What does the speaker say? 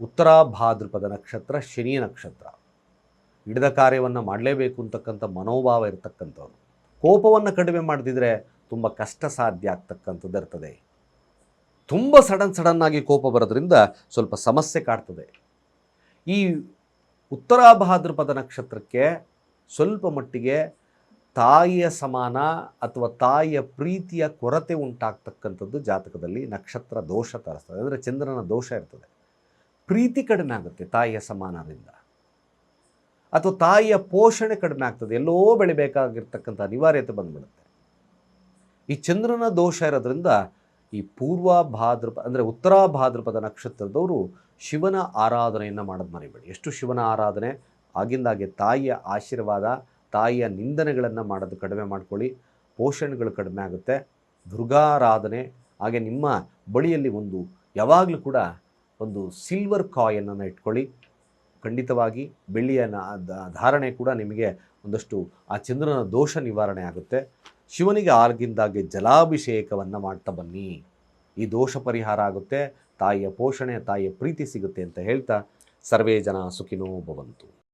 ಉತ್ತರ ಭಾದ್ರಪದ ನಕ್ಷತ್ರ, ಶನಿ ನಕ್ಷತ್ರ. ಹಿಡಿದ ಕಾರ್ಯವನ್ನು ಮಾಡಲೇಬೇಕು ಅಂತಕ್ಕಂಥ ಮನೋಭಾವ ಇರತಕ್ಕಂಥವ್ರು. ಕೋಪವನ್ನು ಕಡಿಮೆ ಮಾಡದಿದ್ರೆ ತುಂಬ ಕಷ್ಟ ಸಾಧ್ಯ ಆಗ್ತಕ್ಕಂಥದ್ದು ಇರ್ತದೆ. ತುಂಬ ಸಡನ್ ಸಡನ್ನಾಗಿ ಕೋಪ ಬರೋದ್ರಿಂದ ಸ್ವಲ್ಪ ಸಮಸ್ಯೆ ಕಾಡ್ತದೆ. ಈ ಉತ್ತರ ಭಾದ್ರಪದ ನಕ್ಷತ್ರಕ್ಕೆ ಸ್ವಲ್ಪ ಮಟ್ಟಿಗೆ ತಾಯಿಯ ಸಮಾನ ಅಥವಾ ತಾಯಿಯ ಪ್ರೀತಿಯ ಕೊರತೆ ಉಂಟಾಗ್ತಕ್ಕಂಥದ್ದು ಜಾತಕದಲ್ಲಿ ನಕ್ಷತ್ರ ದೋಷ ತರಿಸ್ತದೆ. ಅಂದರೆ ಚಂದ್ರನ ದೋಷ ಇರ್ತದೆ. ಪ್ರೀತಿ ಕಡಿಮೆ ಆಗುತ್ತೆ ತಾಯಿಯ ಸಮಾನದಿಂದ ಅಥವಾ ತಾಯಿಯ ಪೋಷಣೆ ಕಡಿಮೆ ಆಗ್ತದೆ ಎಲ್ಲೋ ಬೆಳಿಬೇಕಾಗಿರ್ತಕ್ಕಂಥ ಅನಿವಾರ್ಯತೆ ಬಂದ್ಬಿಡುತ್ತೆ. ಈ ಚಂದ್ರನ ದೋಷ ಇರೋದ್ರಿಂದ ಈ ಪೂರ್ವ ಭಾದ್ರಪ, ಅಂದರೆ ಉತ್ತರ ಭಾದ್ರಪದ ನಕ್ಷತ್ರದವರು ಶಿವನ ಆರಾಧನೆಯನ್ನು ಮಾಡೋದು ಮರಿಬೇಡಿ. ಎಷ್ಟು ಶಿವನ ಆರಾಧನೆ? ಆಗಿಂದಾಗೆ ತಾಯಿಯ ಆಶೀರ್ವಾದ, ತಾಯಿಯ ನಿಂದನೆಗಳನ್ನು ಮಾಡೋದು ಕಡಿಮೆ ಮಾಡ್ಕೊಳ್ಳಿ. ಪೋಷಣೆಗಳು ಕಡಿಮೆ ಆಗುತ್ತೆ ದುರ್ಗಾರಾಧನೆ, ಹಾಗೆ ನಿಮ್ಮ ಬಳಿಯಲ್ಲಿ ಒಂದು ಯಾವಾಗಲೂ ಕೂಡ ಒಂದು ಸಿಲ್ವರ್ ಕಾಯನನ್ನು ಇಟ್ಕೊಳ್ಳಿ. ಖಂಡಿತವಾಗಿ ಬೆಳ್ಳಿಯ ಧಾರಣೆ ಕೂಡ ನಿಮಗೆ ಒಂದಷ್ಟು ಆ ಚಂದ್ರನ ದೋಷ ನಿವಾರಣೆ ಆಗುತ್ತೆ. ಶಿವನಿಗೆ ಆಗಿಂದಾಗೆ ಜಲಾಭಿಷೇಕವನ್ನು ಮಾಡ್ತಾ ಬನ್ನಿ. ಈ ದೋಷ ಪರಿಹಾರ ಆಗುತ್ತೆ. ತಾಯಿಯ ಪೋಷಣೆ, ತಾಯಿಯ ಪ್ರೀತಿ ಸಿಗುತ್ತೆ ಅಂತ ಹೇಳ್ತಾ ಸರ್ವೇ ಜನ ಸುಖಿನೋ ಭವಂತು.